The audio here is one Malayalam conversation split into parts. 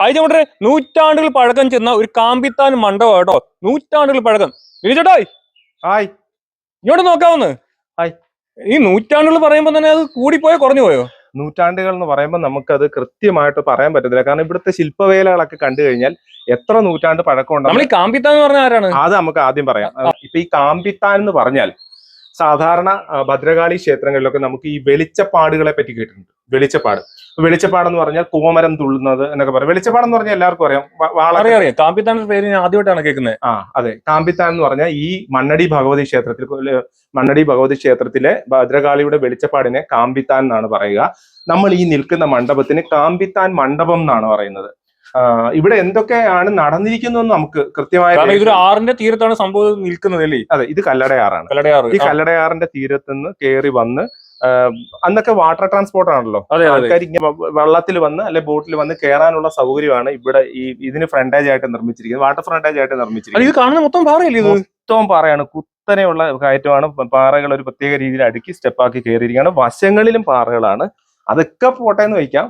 അയച്ചോട്ടെ നൂറ്റാണ്ടുകൾ പഴക്കം ചെന്ന ഒരു കാമ്പിത്താൻ മണ്ഡപം കേട്ടോ. നൂറ്റാണ്ടുകൾ പഴക്കം. ചേട്ടായി ഹായ്. ഇങ്ങോട്ട് നോക്കാവുന്ന്. ഹായ്. ഈ നൂറ്റാണ്ടുകൾ പറയുമ്പോ തന്നെ അത് കൂടിപ്പോയോ കുറഞ്ഞു പോയോ നൂറ്റാണ്ടുകൾ എന്ന് പറയുമ്പോൾ നമുക്കത് കൃത്യമായിട്ട് പറയാൻ പറ്റത്തില്ല. കാരണം ഇവിടുത്തെ ശില്പവേലകളൊക്കെ കണ്ടു കഴിഞ്ഞാൽ എത്ര നൂറ്റാണ്ട് പഴക്കം നമ്മൾ ഈ കാമ്പിത്താൻ എന്ന് പറഞ്ഞ ആരാണ്? അത് നമുക്ക് ആദ്യം പറയാം. ഇപ്പൊ ഈ കാമ്പിത്താൻ എന്ന് പറഞ്ഞാൽ സാധാരണ ഭദ്രകാളി ക്ഷേത്രങ്ങളിലൊക്കെ നമുക്ക് ഈ വെളിച്ചപ്പാടുകളെ പറ്റി കേട്ടിട്ടുണ്ട്. വെളിച്ചപ്പാട്. വെളിച്ചപ്പാട് എന്ന് പറഞ്ഞാൽ കൂവമരം തുള്ളുന്നത് എന്നൊക്കെ പറയാം. വെളിച്ചപ്പാട് എന്ന് പറഞ്ഞാൽ എല്ലാവർക്കും അറിയാം. വളരെ വാള അറിയാം കാമ്പിത്താൻ പേര് ഞാൻ ആദ്യമായിട്ടാണ് കേൾക്കുന്നത്. ആ അതെ. കാമ്പിത്താൻ എന്ന് പറഞ്ഞാൽ ഈ മണ്ണടി ഭഗവതി ക്ഷേത്രത്തിൽ മണ്ണടി ഭഗവതി ക്ഷേത്രത്തിലെ ഭദ്രകാളിയുടെ വെളിച്ചപ്പാടിനെ കാമ്പിത്താൻ എന്നാണ് പറയുക. നമ്മൾ ഈ നിൽക്കുന്ന മണ്ഡപത്തിന് കാമ്പിത്താൻ മണ്ഡപം എന്നാണ് പറയുന്നത്. ഇവിടെ എന്തൊക്കെയാണ് നടന്നിരിക്കുന്നതെന്ന് നമുക്ക് കൃത്യമായ ഇതൊരു ആറിന്റെ തീരത്താണ് സംഭവം നിൽക്കുന്നത് അല്ലേ? അതെ ഇത് കല്ലടയാറാണ്. കല്ലടയാറ് ഈ കല്ലടയാറിന്റെ തീരത്ത് നിന്ന് കയറി വന്ന് അന്നൊക്കെ വാട്ടർ ട്രാൻസ്പോർട്ട് ആണല്ലോ. ആൾക്കാർ ഇങ്ങനെ വെള്ളത്തിൽ വന്ന് അല്ലെ ബോട്ടിൽ വന്ന് കയറാനുള്ള സൗകര്യമാണ് ഇവിടെ ഈ ഇതിന് ഫ്രണ്ടേജ് ആയിട്ട് നിർമ്മിച്ചിരിക്കുന്നത്. വാട്ടർ ഫ്രണ്ടേജ് ആയിട്ട് നിർമ്മിച്ചിരിക്കുന്നത് ഇത് കാണുന്ന മൊത്തം പാറയല്ലേ മൊത്തം പാറയാണ്. കുത്തനെയുള്ള കയറ്റമാണ്. പാറകൾ ഒരു പ്രത്യേക രീതിയിൽ അടുക്കി സ്റ്റെപ്പാക്കി കയറിയിരിക്കുകയാണ് വശങ്ങളിലും പാറകളാണ്. അതൊക്കെ പോട്ടെ എന്ന് വയ്ക്കാം.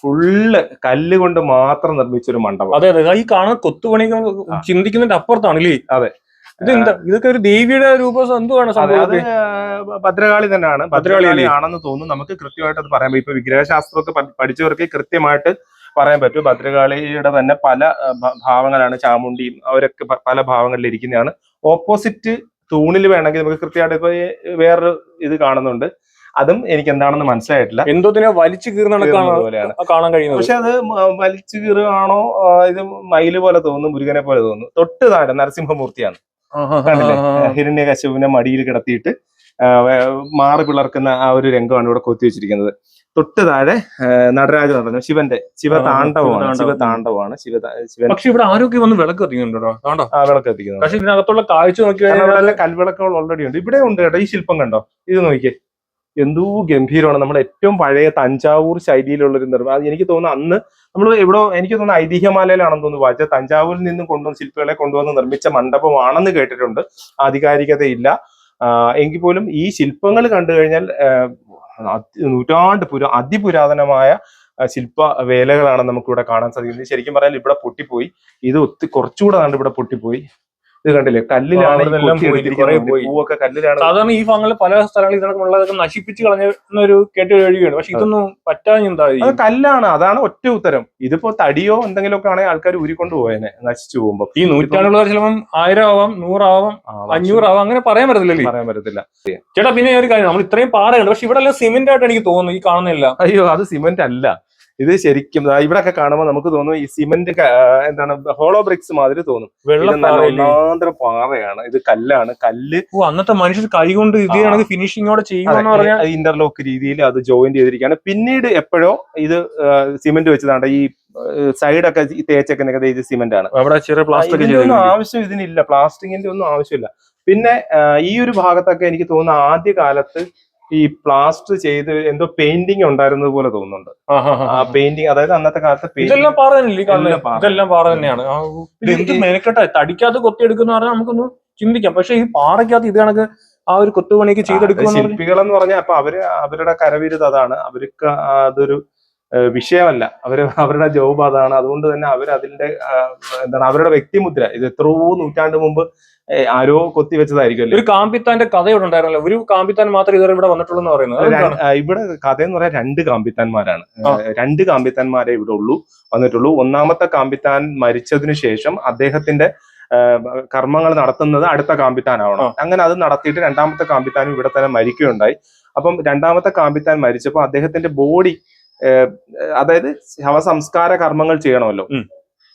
ഫുള്ള് കല്ല് കൊണ്ട് മാത്രം നിർമ്മിച്ച ഒരു മണ്ഡപം. അതെ അതെ. ഈ കാണാൻ കൊത്തുപണികൾ ചിന്തിക്കുന്നതിന്റെ അപ്പുറത്താണ് ഇല്ലേ അതെ. ഇത് എന്താ ഇതൊക്കെ ഒരു ദേവിയുടെ രൂപം എന്തുവാണ് അതെ ഭദ്രകാളി തന്നെയാണ്. ഭദ്രകാളി ആണെന്ന് തോന്നുന്നു. നമുക്ക് കൃത്യമായിട്ട് അത് പറയാൻ പറ്റും. ഇപ്പൊ വിഗ്രഹശാസ്ത്രമൊക്കെ പഠി- പഠിച്ചവർക്ക് കൃത്യമായിട്ട് പറയാൻ പറ്റും. ഭദ്രകാളിയുടെ തന്നെ പല ഭാവങ്ങളാണ്. ചാമുണ്ടിയും അവരൊക്കെ പല ഭാവങ്ങളിൽ ഇരിക്കുന്നതാണ്. ഓപ്പോസിറ്റ് തൂണിൽ വേണമെങ്കിൽ നമുക്ക് കൃത്യമായിട്ട് ഇപ്പൊ വേറൊരു ഇത് കാണുന്നുണ്ട്. അതും എനിക്ക് എന്താണെന്ന് മനസ്സിലായിട്ടില്ല. എന്തോ വലിച്ചു കീറുന്ന കാണാൻ കഴിയുന്നത്. പക്ഷെ അത് വലിച്ചു കീറുകയാണോ ഇത് മയിൽ പോലെ തോന്നുന്നു മുരുകനെ പോലെ തോന്നുന്നു? തൊട്ട് താഴെ നരസിംഹമൂർത്തിയാണ്. കണ്ടില്ലേ? ഹിരണ്യകശുവിനെ മടിയിൽ കിടത്തിയിട്ട് മാറി പിളർക്കുന്ന ആ ഒരു രംഗമാണ് ഇവിടെ കൊത്തി വെച്ചിരിക്കുന്നത്. തൊട്ട് താഴെ നടരാജ നടന്നു. ശിവന്റെ ശിവ താണ്ഡവമാണ് ശിവ ശിവതാണ്ഡവമാണ്. ശിവ ശിവൻ. പക്ഷെ ഇവിടെ ആരോഗ്യം വന്ന് വിളക്ക് എത്തിക്കുന്നുണ്ടോ ആ വിളക്ക് എത്തിക്കുന്നത് പക്ഷെ ഇതിനകത്തുള്ള കാഴ്ച നോക്കി കാരണം കഴിഞ്ഞാൽ ഇവിടെ കൽവിളക്കുകൾ ഓൾറെഡി ഉണ്ട്. ഇവിടെ ഉണ്ട് കേട്ടോ. ഈ ശില്പം കണ്ടോ? ഇത് നോക്കിയേ. എന്തോ ഗംഭീരമാണ്. നമ്മുടെ ഏറ്റവും പഴയ തഞ്ചാവൂർ ശൈലിയിലുള്ള ഒരു നിർമ്മാണം എനിക്ക് തോന്നുന്നു അന്ന് നമ്മൾ എവിടെ എനിക്ക് തോന്നുന്നു ഐതിഹ്യമാലയിലാണെന്ന് തോന്നുന്നു വായിച്ച തഞ്ചാവൂരിൽ നിന്നും കൊണ്ടുവന്ന് ശില്പികളെ കൊണ്ടുവന്ന് നിർമ്മിച്ച മണ്ഡപമാണെന്ന് കേട്ടിട്ടുണ്ട്. ആധികാരികതയില്ല. എങ്കിൽ പോലും ഈ ശില്പങ്ങൾ കണ്ടു കഴിഞ്ഞാൽ നൂറ്റാണ്ട് പുര അതിപുരാതനമായ ശില്പ വേലകളാണ് നമുക്കിവിടെ കാണാൻ സാധിക്കുന്നത്. ശരിക്കും പറഞ്ഞാൽ ഇവിടെ പൊട്ടിപ്പോയി. ഇത് ഒത്തി കുറച്ചുകൂടെ കണ്ട് ഇവിടെ പൊട്ടിപ്പോയി. ഇത് കണ്ടില്ലേ? കല്ലിലാണ്. പൂവൊക്കെ കല്ലിലാണ് സാധാരണ ഈ ഭാഗങ്ങളിൽ പല സ്ഥലങ്ങളിൽ ഇതിനൊക്കെ നശിപ്പിച്ച് കളഞ്ഞൊരു കേട്ട് കഴിയുകയാണ് പക്ഷെ ഇതൊന്നും അത് കല്ലാണ്. അതാണ് ഒറ്റ ഉത്തരം. ഇതിപ്പോ തടിയോ എന്തെങ്കിലും ഒക്കെ ആണെങ്കിൽ ആൾക്കാർ ഊരിക്കൊണ്ട് പോയേനെ നശിച്ചു പോകുമ്പോ. ഈ നൂറ്റാണ്ടുള്ള ചിലപ്പം ആയിരം ആവാം നൂറാവാം അഞ്ഞൂറാവാം അങ്ങനെ പറയാൻ പറ്റത്തില്ലല്ലേ പറയാൻ പറ്റത്തില്ല. ചേട്ടാ പിന്നെ ഒരു കാര്യം നമ്മൾ ഇത്രയും പാറയുണ്ട്. പക്ഷെ ഇവിടെ എല്ലാം സിമെന്റ് ആയിട്ട് എനിക്ക് തോന്നുന്നു ഈ കാണുന്നില്ല അയ്യോ അത് സിമന്റ് അല്ല ഇത് ശരിക്കും ഇവിടൊക്കെ കാണുമ്പോൾ നമുക്ക് തോന്നും ഈ സിമെന്റ് എന്താണ് ഹോളോ ബ്രിക്സ് മാതിരി തോന്നും. വെള്ളം പാറയാണ് ഇത് കല്ലാണ്. കല്ല് ഓ അന്നത്തെ മനുഷ്യർ കൈ കൊണ്ട് ഇത് ഫിനിഷിങ്ങോടെ പറഞ്ഞാൽ ഇന്റർലോക്ക് രീതിയിൽ അത് ജോയിന്റ് ചെയ്തിരിക്കുകയാണ്. പിന്നീട് എപ്പോഴോ ഇത് സിമെന്റ് വെച്ചതാണ്. ഈ സൈഡൊക്കെ തേച്ചൊക്കെ ഇത് സിമെന്റ് ആണ്. അവിടെ ചെറിയ പ്ലാസ്റ്റിക് ആവശ്യം ഇതിനില്ല. പ്ലാസ്റ്റിക്കിന്റെ ഒന്നും ആവശ്യമില്ല. പിന്നെ ഈ ഒരു ഭാഗത്തൊക്കെ എനിക്ക് തോന്നുന്നു ആദ്യ കാലത്ത് ഈ പ്ലാസ്റ്റർ ചെയ്ത് എന്തോ പെയിന്റിംഗ് ഉണ്ടായിരുന്നത് പോലെ തോന്നുന്നുണ്ട്. ആ പെയിന്റിംഗ് അതായത് അന്നത്തെ കാലത്ത് ഇതെല്ലാം പാറ. ഇതെല്ലാം പാറ തന്നെയാണ് മെനക്കെട്ടെ? തടിക്കകത്ത് കൊത്തിയെടുക്കുന്ന പറഞ്ഞാൽ നമുക്കൊന്ന് ചിന്തിക്കാം. പക്ഷെ ഈ പാറയ്ക്കകത്ത് ഇത് കണക്ക് ആ ഒരു കൊത്തുപണിക്ക് ചെയ്തെടുക്കുന്ന ശില്പികൾ എന്ന് പറഞ്ഞാൽ അപ്പൊ അവർ അവരുടെ കരവിരുത് അതാണ്. അവർക്ക് അതൊരു വിഷയമല്ല. അവർ അവരുടെ ജോബ് അതാണ്. അതുകൊണ്ട് തന്നെ അവർ അതിന്റെ എന്താണ് അവരുടെ വ്യക്തിമുദ്ര. ഇത് എത്രയോ നൂറ്റാണ്ട് മുമ്പ് ആരോ കൊത്തി വെച്ചതായിരിക്കുമല്ലോ ഒരു കാമ്പിത്താന്റെ കഥ ഇവിടെ ഉണ്ടായിരുന്നല്ലോ. ഒരു കാമ്പിത്താൻ മാത്രം ഇതുവരെ ഇവിടെ വന്നിട്ടുള്ളൂ എന്ന് പറയുന്നത് ഇവിടെ കഥ എന്ന് പറയാൻ രണ്ട് കാമ്പിത്താന്മാരാണ്. രണ്ട് കാമ്പിത്താന്മാരെ ഇവിടെ ഉള്ളൂ വന്നിട്ടുള്ളൂ. ഒന്നാമത്തെ കാമ്പിത്താൻ മരിച്ചതിന് ശേഷം അദ്ദേഹത്തിന്റെ കർമ്മങ്ങൾ നടത്തുന്നത് അടുത്ത കാമ്പിത്താനാവണം. അങ്ങനെ അത് നടത്തിയിട്ട് രണ്ടാമത്തെ കാമ്പിത്താനും ഇവിടെ തന്നെ മരിക്കുകയുണ്ടായി. അപ്പം രണ്ടാമത്തെ കാമ്പിത്താൻ മരിച്ചപ്പോൾ അദ്ദേഹത്തിന്റെ ബോഡി അതായത് ശവസംസ്കാര കർമ്മങ്ങൾ ചെയ്യണമല്ലോ.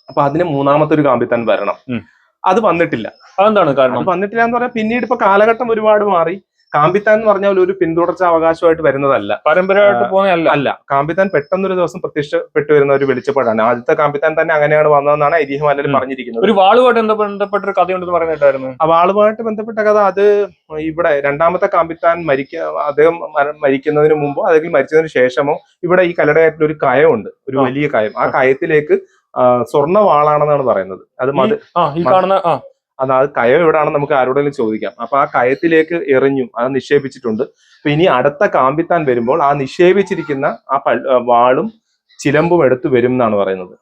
അപ്പൊ അതിന് മൂന്നാമത്തെ ഒരു കാമ്പിത്തൻ വരണം അത് വന്നിട്ടില്ല. അതെന്താണ് കാരണം? വന്നിട്ടില്ല എന്ന് പറഞ്ഞാൽ പിന്നീട് ഇപ്പൊ കാലഘട്ടം ഒരുപാട് മാറി. കാമ്പിത്താൻ എന്ന് പറഞ്ഞാൽ ഒരു പിന്തുടർച്ച അവകാശമായിട്ട് വരുന്നതല്ല. പരമ്പരയായിട്ട് പോകുന്നതല്ല അല്ല കാമ്പിത്താൻ പെട്ടെന്നൊരു ദിവസം പ്രത്യക്ഷപ്പെട്ടു വരുന്ന ഒരു വെളിച്ചപ്പാടാണ്. ആദ്യത്തെ കാമ്പിത്താൻ തന്നെ അങ്ങനെയാണ് വന്നതെന്നാണ് ഐതിഹ്യം അല്ലെങ്കിൽ പറഞ്ഞിരിക്കുന്നത്. ഒരു വാളുമായിട്ട് ബന്ധപ്പെട്ട ഒരു കഥയുണ്ടെന്ന് പറഞ്ഞിട്ടായിരുന്നു ആ വാളുമായിട്ട് ബന്ധപ്പെട്ട കഥ അത് ഇവിടെ രണ്ടാമത്തെ കാമ്പിത്താൻ മരിക്ക അദ്ദേഹം മരിക്കുന്നതിന് മുമ്പോ അല്ലെങ്കിൽ മരിച്ചതിന് ശേഷമോ ഇവിടെ ഈ കലടയായിട്ടുള്ള ഒരു കയമുണ്ട്. ഒരു വലിയ കയം. ആ കയത്തിലേക്ക് സ്വർണ വാളാണെന്നാണ് പറയുന്നത്. അത് മത് ഈ കാണുന്ന ആ. അത് ആ കയം എവിടെയാണെന്ന് നമുക്ക് ആരോടെങ്കിലും ചോദിക്കാം. അപ്പൊ ആ കയത്തിലേക്ക് എറിഞ്ഞു അത് നിക്ഷേപിച്ചിട്ടുണ്ട്. അപ്പൊ ഇനി അടുത്ത കാമ്പിത്താൻ വരുമ്പോൾ ആ നിക്ഷേപിച്ചിരിക്കുന്ന ആ വാളും ചിലമ്പും എടുത്തു വരും എന്നാണ് പറയുന്നത്.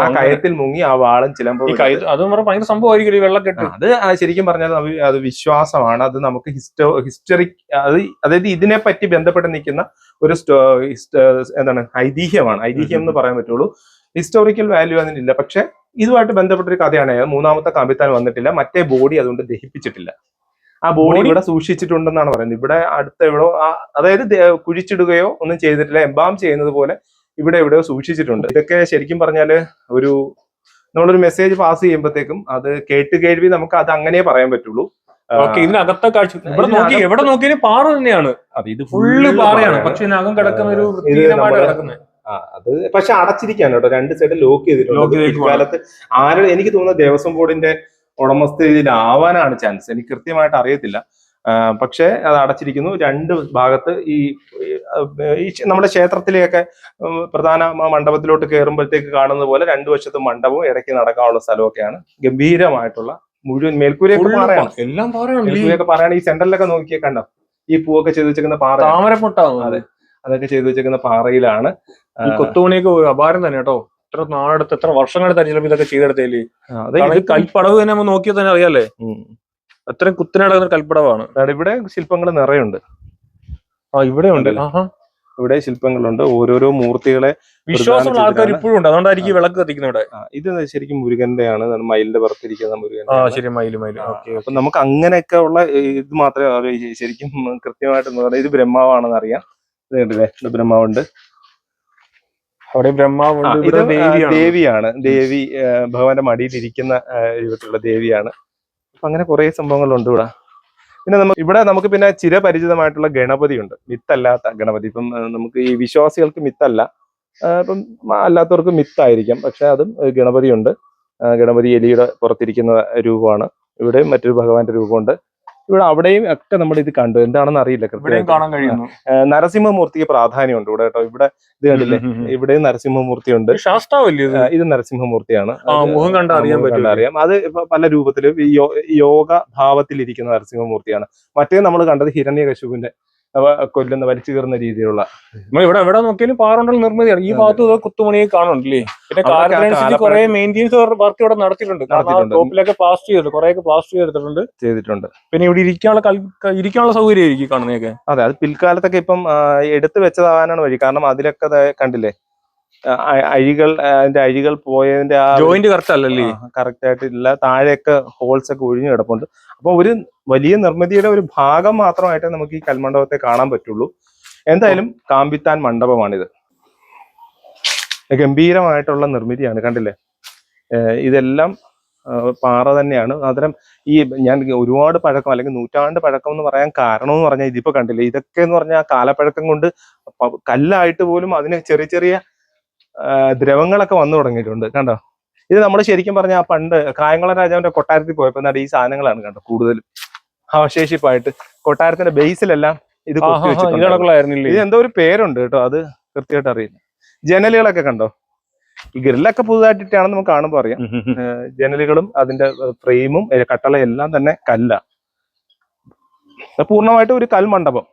ആ കയത്തിൽ മുങ്ങി ആ വാളം ചിലമ്പോ ഈ കൈ അതും പറഞ്ഞ ഭയങ്കര സംഭവമായിരിക്കും ഈ വെള്ളക്കെട്ട്. അത് ശരിക്കും പറഞ്ഞാൽ അത് വിശ്വാസമാണ്. അത് നമുക്ക് ഹിസ്റ്റോ ഹിസ്റ്ററി അത് അതായത് ഇതിനെ പറ്റി ബന്ധപ്പെട്ട് നിൽക്കുന്ന ഒരു എന്താണ് ഐതിഹ്യമാണ്. ഐതിഹ്യം എന്ന് പറയാൻ പറ്റുള്ളൂ. ഹിസ്റ്റോറിക്കൽ വാല്യൂ അതിനില്ല. പക്ഷെ ഇതുമായിട്ട് ബന്ധപ്പെട്ട ഒരു കഥയാണ് മൂന്നാമത്തെ കമ്പിത്താൻ വന്നിട്ടില്ല. മറ്റേ ബോഡി അതുകൊണ്ട് ദഹിപ്പിച്ചിട്ടില്ല. ആ ബോഡി ഇവിടെ സൂക്ഷിച്ചിട്ടുണ്ടെന്നാണ് പറയുന്നത്. ഇവിടെ അടുത്ത എവിടോ അതായത് കുഴിച്ചിടുകയോ ഒന്നും ചെയ്തിട്ടില്ല. എംബാം ചെയ്യുന്നത് പോലെ ഇവിടെ എവിടെയോ സൂക്ഷിച്ചിട്ടുണ്ട്. ഇതൊക്കെ ശരിക്കും പറഞ്ഞാൽ ഒരു നമ്മളൊരു മെസ്സേജ് പാസ് ചെയ്യുമ്പോഴത്തേക്കും അത് കേട്ട് കേൾവി നമുക്ക് അത് അങ്ങനെ പറയാൻ പറ്റുള്ളൂ. ഇതിനകത്തെ കാഴ്ച ഇവിടെ നോക്കി എവിടെ നോക്കിയാലും പാറ തന്നെയാണ്. അത് ഇത് ഫുള്ള് പാറയാണ്. പക്ഷെ ഇതിനകം കിടക്കുന്ന. ഒരു കിടക്കുന്നത് അത് പക്ഷെ അടച്ചിരിക്കാണ് കേട്ടോ. രണ്ട് സൈഡ് ലോക്ക് ചെയ്തിട്ടുണ്ട്. കാലത്ത് ആരും. എനിക്ക് തോന്നുന്നത് ദേവസ്വം ബോർഡിന്റെ ഉടമസ്ഥതയിലാവാനാണ് ചാൻസ് എനിക്ക് കൃത്യമായിട്ട് അറിയത്തില്ല. പക്ഷേ അത് അടച്ചിരിക്കുന്നു. രണ്ട് ഭാഗത്ത് ഈ ഈ നമ്മുടെ ക്ഷേത്രത്തിലെയൊക്കെ പ്രധാന മണ്ഡപത്തിലോട്ട് കയറുമ്പോഴത്തേക്ക് കാണുന്ന പോലെ രണ്ടു വശത്തും മണ്ഡപവും ഇടയ്ക്ക് നടക്കാനുള്ള സ്ഥലമൊക്കെയാണ്. ഗംഭീരമായിട്ടുള്ള മുഴുവൻ മേൽക്കൂരയൊക്കെ പാറയാണ്. എല്ലാം പാറയാണ്. ഈ മേൽക്കൂരയൊക്കെ പാറയാണ്. ഈ സെന്ററിലൊക്കെ നോക്കിയേ കണ്ടോ? ഈ പൂവൊക്കെ ചെയ്തു വെച്ചിരിക്കുന്ന പാറ താമരപ്പൊട്ടാവും അതെ. അതൊക്കെ ചെയ്തു വെച്ചിരിക്കുന്ന പാറയിലാണ്. കൊത്തുപണിയൊക്കെ അപാരം തന്നെ കേട്ടോ. എത്ര നാളെടുത്ത് എത്ര വർഷങ്ങളെടുത്ത് ചിലപ്പോൾ ഇതൊക്കെ ചെയ്തെടുത്തേൽ. കൽപ്പടവ് തന്നെ നമ്മൾ നോക്കിയാൽ തന്നെ അറിയാലേ. അത്രയും കുത്തിനടക്കുന്ന കൽപ്പടവാണ്. ഇവിടെ ശില്പങ്ങൾ നിറയുണ്ട്. ആ ഇവിടെ ഉണ്ട്? ഇവിടെ ശില്പങ്ങളുണ്ട്. ഓരോരോ മൂർത്തികളെ വിശ്വാസമുള്ള ആൾക്കാർ ഇപ്പോഴും ഉണ്ട്. അതുകൊണ്ടായിരിക്കും വിളക്ക് കത്തിക്കുന്നത് ഇവിടെ. ഇത് ശരിക്കും മുരുകന്റെയാണ്. ആണ് മയിലിന്റെ പുറത്തിരിക്കുന്ന മുരുകൻ ആ ശരി മയിൽ മയിൽ അപ്പൊ നമുക്ക് അങ്ങനെയൊക്കെ ഉള്ള ഇത് മാത്രമേ അറിയൂ ശരിക്കും കൃത്യമായിട്ട് ഇത് ബ്രഹ്മാവാണെന്ന് അറിയാം. ഇത് ബ്രഹ്മാവുണ്ട്. അവിടെ ബ്രഹ്മാവുണ്ട് ദേവിയാണ്. ദേവി ഭഗവാന്റെ മടിയിലിരിക്കുന്ന ആ, രൂപത്തിലുള്ള ദേവിയാണ്. അപ്പൊ അങ്ങനെ കുറെ സംഭവങ്ങളുണ്ട് ഇവിടെ. പിന്നെ നമുക്ക് ഇവിടെ നമുക്ക് പിന്നെ ചിരപരിചിതമായിട്ടുള്ള ഗണപതി ഉണ്ട് മിത്തല്ലാത്ത ഗണപതി. ഇപ്പം നമുക്ക് ഈ വിശ്വാസികൾക്ക് മിത്തല്ല. ഇപ്പം അല്ലാത്തവർക്ക് മിത്തായിരിക്കാം. പക്ഷെ അതും ഗണപതിയുണ്ട്. ഗണപതി എലിയുടെ പുറത്തിരിക്കുന്ന രൂപമാണ്. ഇവിടെയും മറ്റൊരു ഭഗവാന്റെ രൂപമുണ്ട്. ഇവിടെ അവിടെയും ഒക്കെ നമ്മൾ ഇത് കണ്ടു. എന്താണെന്ന് അറിയില്ല നരസിംഹമൂർത്തിക്ക് പ്രാധാന്യമുണ്ട് ഇവിടെ കേട്ടോ. ഇവിടെ ഇത് കണ്ടില്ലേ. ഇവിടെയും നരസിംഹമൂർത്തി ഉണ്ട്. ഇത് ശാസ്താവല്ലേ ഇത്? നരസിംഹമൂർത്തിയാണ്. മുഖം കണ്ടാൽ അറിയാൻ പറ്റില്ല പറ്റും അറിയാം. അത് പല രൂപത്തിലും യോഗ ഭാവത്തിൽ ഇരിക്കുന്ന നരസിംഹമൂർത്തിയാണ്. മറ്റേ നമ്മൾ കണ്ടത് ഹിരണ്യകശുവിന്റെ കൊല്ലുന്ന വലിച്ചു കീറുന്ന രീതിയിലുള്ള. നമ്മൾ ഇവിടെ എവിടെ നോക്കിയാലും പാറുണ്ടൽ നിർമ്മിതിയാണ്. ഈ ഭാഗത്ത് കുത്തുമണിയെ കാണുന്നുണ്ടല്ലേ? പിന്നെ കാലത്തിനനുസരിച്ച് കുറെ മെയിന്റെയിൻസ് വർക്ക് ഇവിടെ നടത്തിയിട്ടുണ്ട്. ടോപ്പിലൊക്കെ പ്ലാസ്റ്റ് ചെയ്തിട്ടുണ്ട്. കുറെ പ്ലാസ്റ്റ് ചെയ്തിട്ടുണ്ട്. ചെയ്തിട്ടുണ്ട്. പിന്നെ ഇവിടെ ഇരിക്കാനുള്ള ഇരിക്കാനുള്ള സൗകര്യം ആയിരിക്കും കാണുന്നതൊക്കെ. അതെ അത് പിൽക്കാലത്തൊക്കെ ഇപ്പം എടുത്തു വെച്ചതാകാനാണ് വഴി. കാരണം അതിലൊക്കെ കണ്ടില്ലേ? അഴികൾ അതിന്റെ അഴികൾ പോയതിന്റെ ആ ജോയിന്റ് കറക്റ്റ് അല്ലല്ലേ കറക്റ്റ് ആയിട്ടില്ല. താഴെയൊക്കെ ഹോൾസ് ഒക്കെ ഒഴിഞ്ഞു കിടപ്പുണ്ട്. അപ്പൊ ഒരു വലിയ നിർമ്മിതിയുടെ ഒരു ഭാഗം മാത്രമായിട്ടേ നമുക്ക് ഈ കൽമണ്ഡപത്തെ കാണാൻ പറ്റുള്ളൂ. എന്തായാലും കാമ്പിത്താൻ മണ്ഡപമാണിത്. ഗംഭീരമായിട്ടുള്ള നിർമ്മിതിയാണ് കണ്ടില്ലേ? ഇതെല്ലാം പാറ തന്നെയാണ്. അത്തരം ഈ ഞാൻ ഒരുപാട് പഴക്കം അല്ലെങ്കിൽ നൂറ്റാണ്ട് പഴക്കം എന്ന് പറയാൻ കാരണം എന്ന് പറഞ്ഞാൽ ഇതിപ്പോ കണ്ടില്ലേ? ഇതൊക്കെ എന്ന് പറഞ്ഞാൽ കാലപ്പഴക്കം കൊണ്ട് കല്ലായിട്ട് പോലും അതിന് ചെറിയ ചെറിയ ദ്രവങ്ങളൊക്കെ വന്നു തുടങ്ങിയിട്ടുണ്ട് കണ്ടോ? ഇത് നമ്മൾ ശരിക്കും പറഞ്ഞാൽ ആ പണ്ട് കായംകുളം രാജാവിന്റെ കൊട്ടാരത്തിൽ പോയപ്പോൾ എന്താണ് ഈ സാധനങ്ങളാണ് കണ്ടോ കൂടുതലും. അവശേഷിപ്പായിട്ട് കൊട്ടാരത്തിന്റെ ബേസിലെല്ലാം ഇത് ഇത് എന്തോ ഒരു പേരുണ്ട് കേട്ടോ അത് കൃത്യമായിട്ട് അറിയില്ല. ജനലുകളൊക്കെ കണ്ടോ? ഈ ഗ്രില്ലൊക്കെ പുതുതായിട്ടിട്ടാണെന്ന് നമുക്ക് കാണുമ്പോൾ അറിയാം. ജനലുകളും അതിന്റെ ഫ്രെയിമും കട്ടളയും എല്ലാം തന്നെ കല്ല. പൂർണമായിട്ട് ഒരു കൽമണ്ഡപം.